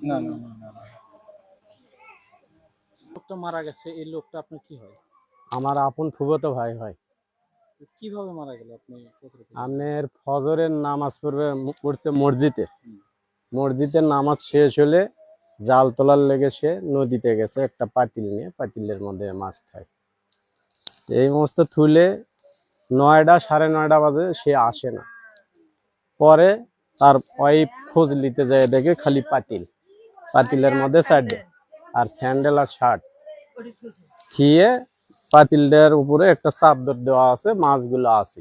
না না না না না। লোকটা মারা গেছে এই লোকটা আপনার কি হয়? আমার আপন ফুবতো ভাই হয়। কীভাবে মারা গেল আপনি? কতটুকু? ফজরের নামাজ পড়বে পড়ছে মসজিদে। মসজিদের নামাজ শেষ হলে জাল তোলার লেগে সে নদীতে গেছে, একটা পাতিল নিয়ে, পাতিলের মধ্যে মাছ থাকে এই সমস্ত থুলে নয়টা সাড়ে নয়টা বাজে, সে আসে না। পরে তার ওয়াইফ খোঁজ নিতে যায়, দেখে খালি পাতিল। পাতিলের মধ্যে চারটে আর স্যান্ডেল আর শার্ট। থিয়ে পাতিলটার উপরে একটা চাদর দেওয়া আছে, মাছগুলো আছে।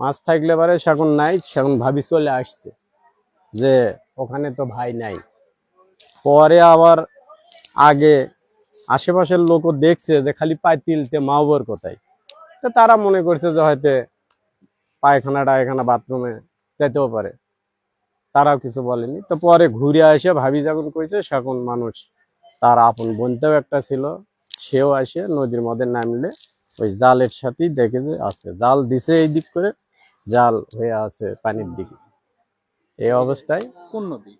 মাছ থাকলে পারে সেখন নাই সেখন ভাবি চলে আসছে যে ওখানে তো ভাই নাই। পরে আবার আগে আশেপাশের লোকও দেখছে যে খালি পাতিলতে মাওবর কোথায় তো তারা মনে করছে যে হয়তো পায়খানা, টায়খানা, বাথরুমে যেতেও পারে। তারাও কিছু বলেনি। তো পরে ঘুরে এসে ভাবি যখন কইছে, সেখন মানুষ তার আপন বোনতেও একটা ছিল, সেও আসে, নদীর মধ্যে নামলে ওই জালের সাথেই দেখে যে আছে। জাল দিছে এই দিক করে, জাল হয়ে আছে পানির দিকে। এই অবস্থায় কোন নদী?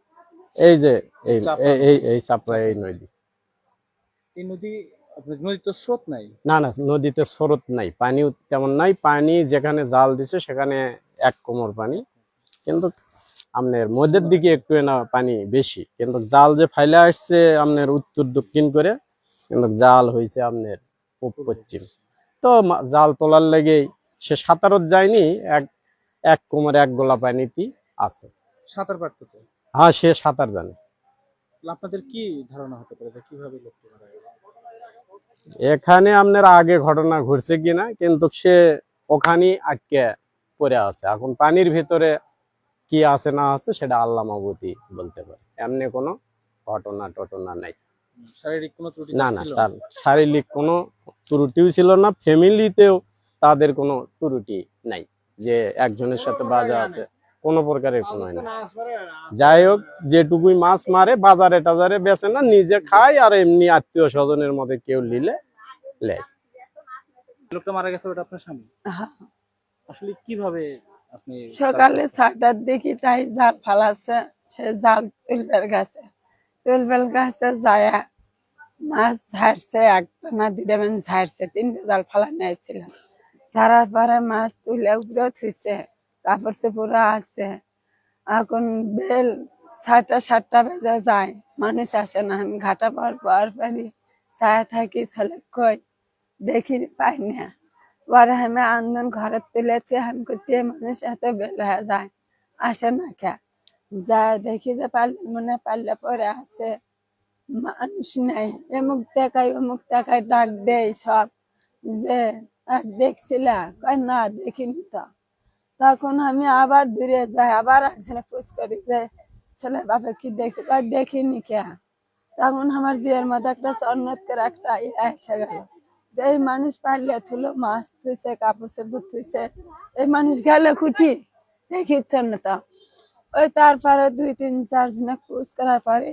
এই যে এই এই- এই এই চাপড়া এই নদী। এই নদী আপনার নদী তো স্রোত নাই? না না নদীতে স্রোত নাই। পানিও তেমন নাই। পানি যেখানে জাল দিছে সেখানে এক কোমর পানি। কিন্তু আপনার মধ্যের দিকে একটু না পানি বেশি। কিন্তু জাল যে ফাইলে আসছে আপনার উত্তর দক্ষিণ করে কিন্তু জাল হয়েছে আপনার পশ্চিম। তো জাল তোলার লেগেই সে সাঁতারত যায়নি এক এক কোমর এক গোলা পানিতেই আছে। সাঁতার কাটতে তো? হ্যাঁ সে সাঁতার জানে। আপনাদের কি ধারণা হতে পারে কীভাবে লোকটা মারা গেল? এখানে আপনার আগে ঘটনা ঘটছে কিনা কিন্তু সে ওখানেই আটকে পড়ে আছে। এখন পানির ভিতরে কি আছে না আছে সেটা আল্লাহ মাবুতি বলতে পারে। এমনি কোনো ঘটনা টটনা নাই। শারীরিক কোনো ত্রুটি না না তার শারীরিক কোনো ত্রুটিও ছিল না। ফ্যামিলিতেও তাদের কোনো ত্রুটি নাই যে একজনের সাথে বাজা আছে। কোনো প্রকারের কোনো নাই যাই হোক যেটুকুই মাছ মারে বাজারে টাজারে বেচে না নিজে খায় আর এমনি আত্মীয় স্বজনের মধ্যে কেউ নিলে লেয় লোকটা মারা গেছে ওটা আপনার স্বামী? হ্যাঁ। আসলে কীভাবে আপনি সকালে ছটার দিকে তাই জাল ফালাচ্ছে সে জাল তুলবের গাছে। তুলবের গাছে যায় মাছ ঝাড়ছে একটা না দুটা ঝাড়ছে তিনটে জাল ফালা নিয়েছিলাম ঝাড়ার পরে মাছ তুলে উপরে থুইছে। কাপড় চোপড় আছে। এখন বেল ছটা সাতটা বেজে যায়। মানুষ আসে না। আমি ঘাটা পার পার পারি। ছায়া থাকি ছেলে কই? দেখি, পাই না। পরে আমি আন্দোলন ঘরে তুলেছি আমি করছি মানুষ এত বেল হয়ে যায়। আসে না কে? যা দেখি যে পারলে, মনে পারলে পরে আছে মানুষ নেই। এমুক দেখাই অমুক দেখাই ডাক দেয় সব। যে "আর দেখছিলা না, দেখিনি তো। তখন আমি আবার দূরে যাই, আবার একজনে খোঁজ করি যে ছেলের বাপে কি দেখছে? দেখিনি কে? তখন আমার জিয়ের মধ্যে একটা চন্নতের একটা ইয়ে এসে গেল, যে এই মানুষ পারলে থুলো, মাছ থুইছে কাপড় চোপড় থুইছে এই মানুষ গেল খুঁটি দেখিচ্ছেন না তো ওই তারপরে দুই তিন চার জনে খোঁজ করার পরে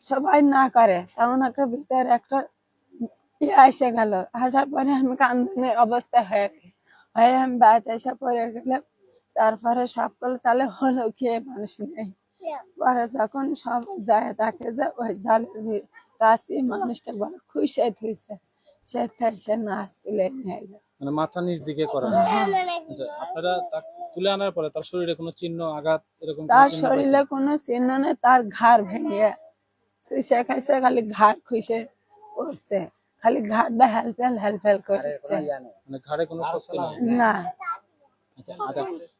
সবাই না করে তেমন একটা ভিতরে একটা ইয়ে এসে গেল, আসার পরে আমি কান্দনের অবস্থা হয়ে হয়ে আমি বাড়িতে এসে পড়ে গেলাম তারপরে সব করল তাহলে হলো কি এ মানুষ নেই। পরে যখন সব যায় তাকে যে ওই জালের কাছে মানুষটা বড় খুশি ধুইছে সে থেকে সে নাচ তুলে নিয়ে মানে মাথা নিচ দিকে করা। আচ্ছা আপনারা তুলে আনার পরে তার শরীরে কোনো চিহ্ন আঘাত এরকম তার শরীরে কোনো চিহ্ন নেই তার ঘাড় ভেঙে। শুষে খাইছে খালি ঘাড় খুশে উঠছে খালি ঘাড়টা হেলফেল হেলফেল করছে। মানে ঘাড়ে কোনো শক্তি না।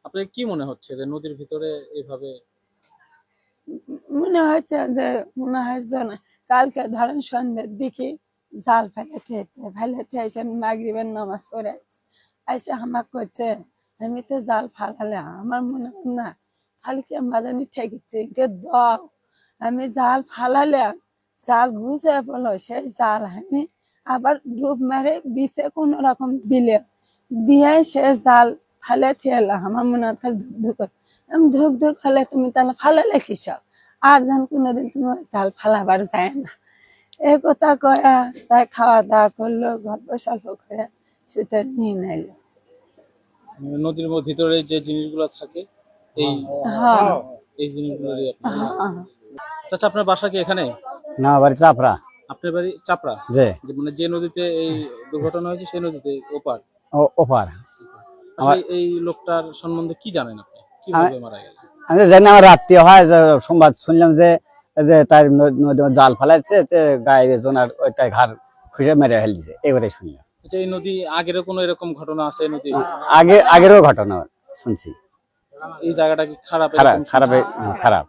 আপনার কি মনে হচ্ছে যে নদীর ভিতরে এইভাবে মনে হচ্ছে যে মনে হয় না, কালকে ধরেন সন্ধ্যের দিকে জাল ফেলে থেয়েছে ফেলে থেয়েছে আমি মাগরিবের নামাজ পড়ে আছি। এসে আমার করছে আমি তো জাল ফালালে আমার মনে হয় না কালকে মাদানি ঠেকেছে কে দাও। আমি জাল ফালালে জাল ঘুষে পড়ল সেই জাল আমি আবার ডুব মেরে বিছে কোনো রকম দিলে দিয়ে সে জাল ফেলে থেলাম আমার মনে হয় খালি ধুক ধুক আমি ধুক ধুক হলে তুমি তাহলে ফালালে কিসব আর যেন কোনোদিন তুমি জাল ফালাবার যায় না। এ কথা কয়া তাই খাওয়া দাওয়া করল গল্প সল্প করে শুতে নিয়ে নিল। মানে নদীর ভিতরে যে জিনিসগুলো থাকে এই হ্যাঁ। এই জিনিসগুলোরই আপনার হ্যাঁ। চাচা আপনার বাসা কি এখানে? না বাড়ি চাপড়া। আপনার বাড়ি চাপড়া? যে মানে যে নদীতে এই দুর্ঘটনা হয়েছে সেই নদীতে ওপার? ও- ওপার। এই লোকটার সম্বন্ধে কি জানেন আপনি? কীভাবে মারা গেল? আমি জানি আমার রাত্রি হয় যে সংবাদ শুনলাম যে যে তার জাল ফেলাচ্ছে যে গায়ের জনার ঘর খুঁজে মেরে ফেল দিছে এবারে শুনলাম। আচ্ছা এই নদী আগের কোনো এরকম ঘটনা আছে এই নদী? আগে আগেরও ঘটনা শুনছি। এই জায়গাটা কি খারাপ খারাপ খারাপ খারাপ।